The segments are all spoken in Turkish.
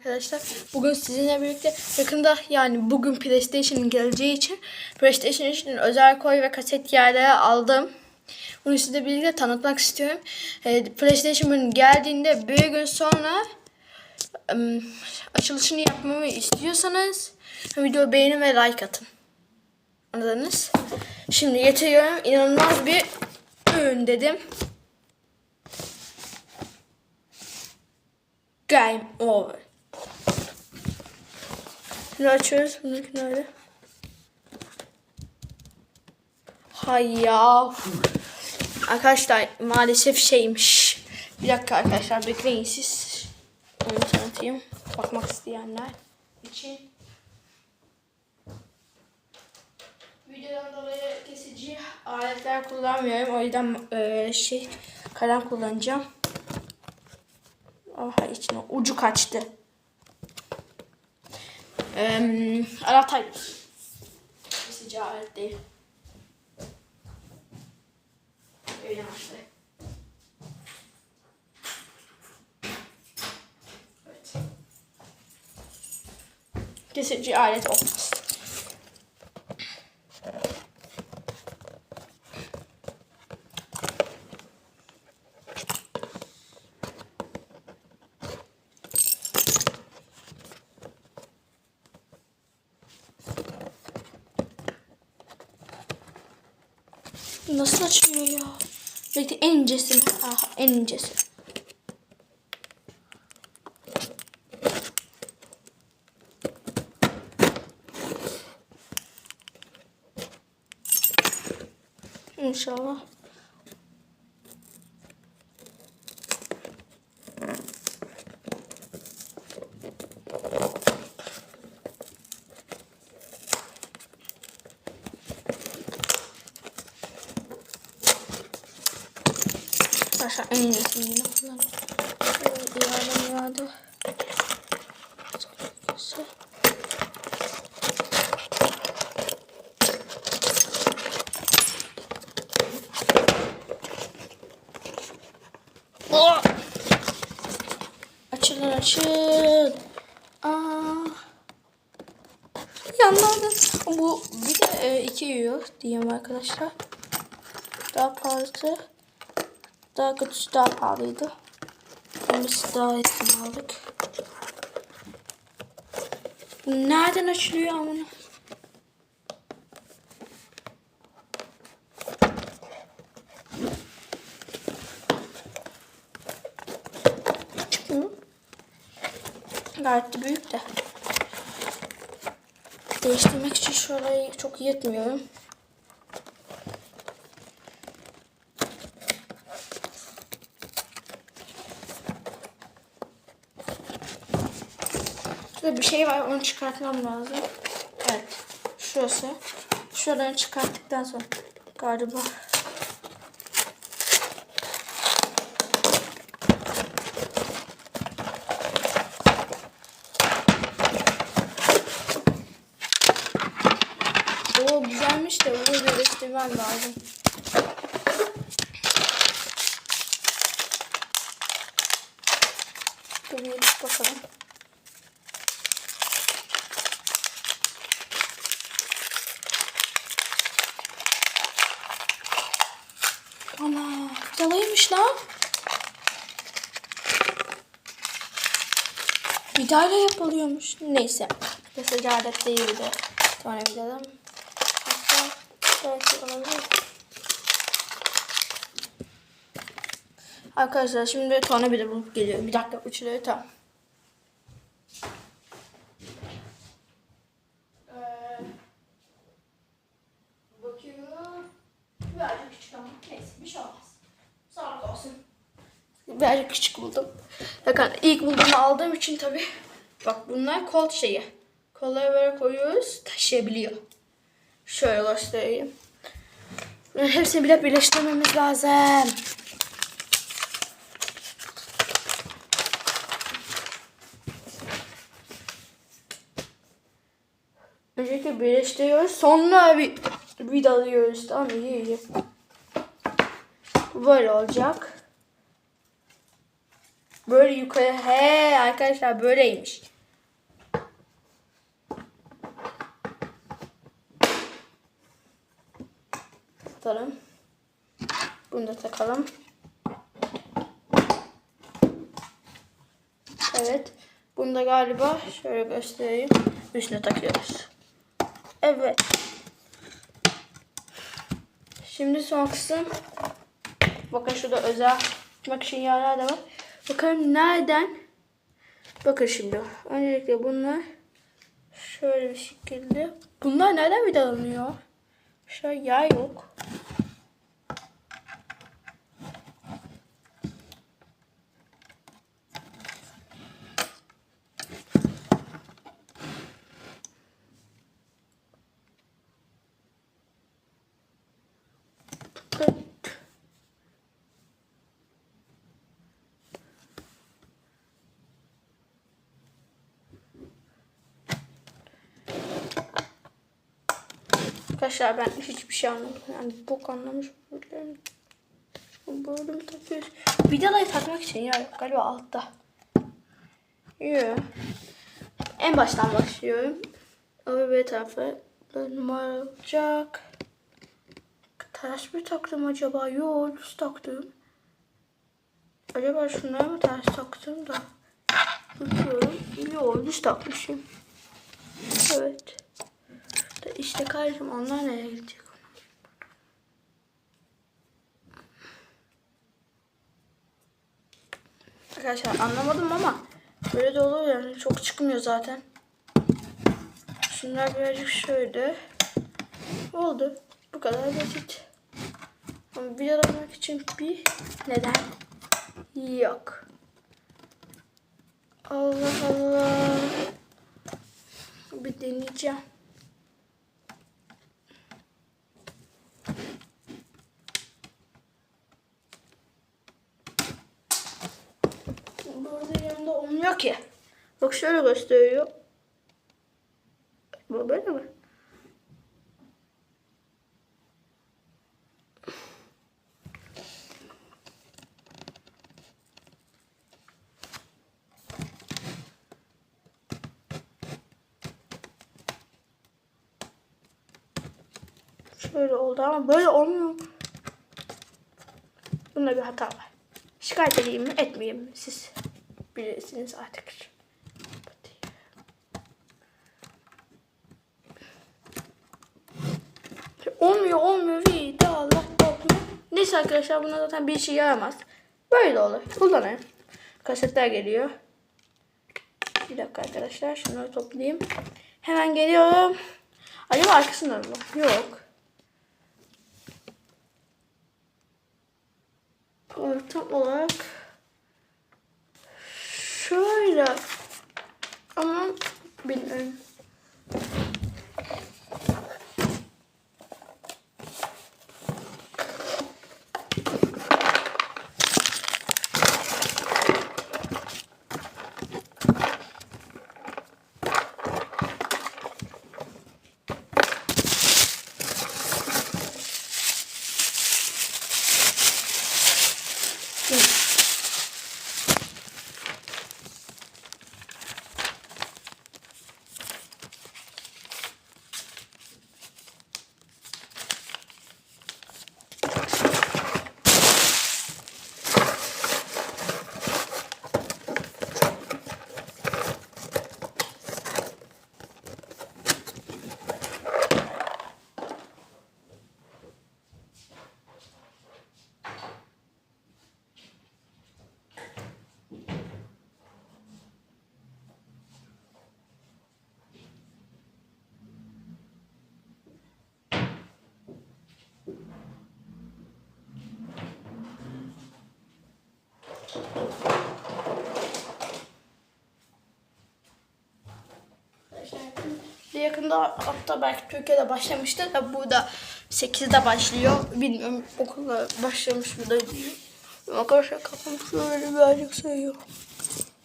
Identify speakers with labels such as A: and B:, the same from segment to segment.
A: Arkadaşlar bugün sizinle birlikte yakında yani bugün PlayStation'ın geleceği için PlayStation için özel koy ve kaset yerleri aldım. Bunu size birlikte tanıtmak istiyorum. Ee, PlayStation bugün geldiğinde bir gün sonra açılışını yapmamı istiyorsanız videoyu beğenin ve like atın. Anladınız? Şimdi getiriyorum. İnanılmaz bir ürün dedim. Game over. Şimdi açıyoruz. Bununki nerede? Hay ya. Arkadaşlar maalesef şeymiş. Bir dakika arkadaşlar bekleyin siz. Onu tanıtayım. Bakmak isteyenler için. Videodan dolayı kesici aletler kullanmıyorum. O yüzden e, şey kalem kullanacağım. Aha içine ucu kaçtı. Ee, anahtar. Kesici alet değil. Öyle anahtar. Evet. Kesici alet olmaz. Nasıl açılıyor ya? Belki en incesi mi? Aha en incesi. İnşallah. Arkadaşlar en iyisini yine. Şöyle iade iade. Oh! Açılın açıl. Aa. Yanlarda bu bir de e, 2 euro diyeyim arkadaşlar. Daha pahalısı. Daha kötüsü daha pahalıydı. Biz daha iyisini aldık. Nereden açılıyor amına? Gayet de büyük de. Değiştirmek için şurayı çok yetmiyorum. Şurada bir şey var onu çıkartmam lazım. Evet. Şurası. Şuradan çıkarttıktan sonra galiba. Oo güzelmiş de bunu birleştirmem lazım. Dur bir bakalım. Ana vidalıymış lan. Vidayla yapılıyormuş. Neyse. Mesaj adet değildi. Sonra vidadan. Hatta belki olabilir. Arkadaşlar şimdi tona bile bulup geliyor. Bir dakika uçuruyor tamam. Ee, bakıyorum. Birazcık küçük ama neyse bir şey olmaz. Sağlık olsun. Birazcık küçük buldum. Bakın ilk bulduğumu aldığım için tabi. Bak bunlar kol şeyi. Kolları böyle koyuyoruz taşıyabiliyor. Şöyle göstereyim. Bunların hepsini bile birleştirmemiz lazım. Öncelikle birleştiriyoruz. Sonra bir vidalıyoruz. Tamam mı? İyi iyi. Böyle olacak. Böyle yukarı. He arkadaşlar böyleymiş. Tutalım. Bunu da takalım. Evet. Bunu da galiba şöyle göstereyim. Üstüne takıyoruz. Evet. Şimdi son kısım. Bakın şurada özel tutmak için de var. Bakalım nereden? Bakın şimdi. Öncelikle bunlar şöyle bir şekilde. Bunlar nereden vidalanıyor? Şöyle yağ yok. Evet. Arkadaşlar ben hiçbir şey anlamadım. Yani bok anlamış olabilirim. Böyle mi takıyoruz? Vidalayı takmak için ya galiba altta. Yok. En baştan başlıyorum. Öbür tarafı numara olacak. Ters mi taktım acaba? Yok düz taktım. Acaba şunları mı ters taktım da? Bakıyorum. Yok düz takmışım. Evet. İşte kardeşim onlar nereye gidecek? Arkadaşlar anlamadım ama böyle de olur yani çok çıkmıyor zaten. Şunlar birazcık şöyle. Oldu. Bu kadar basit. Ama vidalamak için bir neden yok. Allah Allah. Bir deneyeceğim. Burada yanında olmuyor ki. Bak şöyle gösteriyor. Bu böyle mi? Şöyle oldu ama böyle olmuyor. Bunda bir hata var. Şikayet edeyim mi etmeyeyim mi siz bilirsiniz artık. Olmuyor olmuyor vida Allah korkma. Neyse arkadaşlar buna zaten bir işe yaramaz. Böyle olur. Kullanayım. Kasetler geliyor. Bir dakika arkadaşlar şunları toplayayım. Hemen geliyorum. Acaba arkasında mı? Yok. Tam olarak şöyle ama bilmiyorum. Bir yakında hatta belki Türkiye'de başlamıştı da burada 8'de başlıyor. Bilmiyorum okulda başlamış mı da değil. Arkadaşlar kafam şöyle birazcık sayıyor.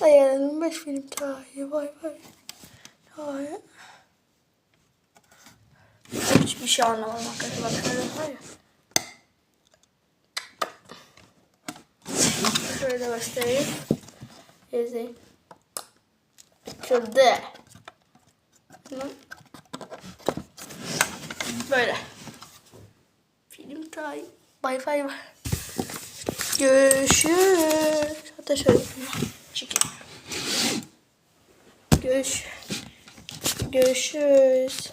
A: Hayalinin 5 film tarihi vay vay. Tarihi. Hiçbir şey anlamadım arkadaşlar. Şöyle var ya. Şöyle göstereyim. İzleyin. Açıldı. Hı. Böyle. Film time. Wi-Fi var. Görüşürüz. Hatta şöyle çekeyim. Görüş. Görüşürüz.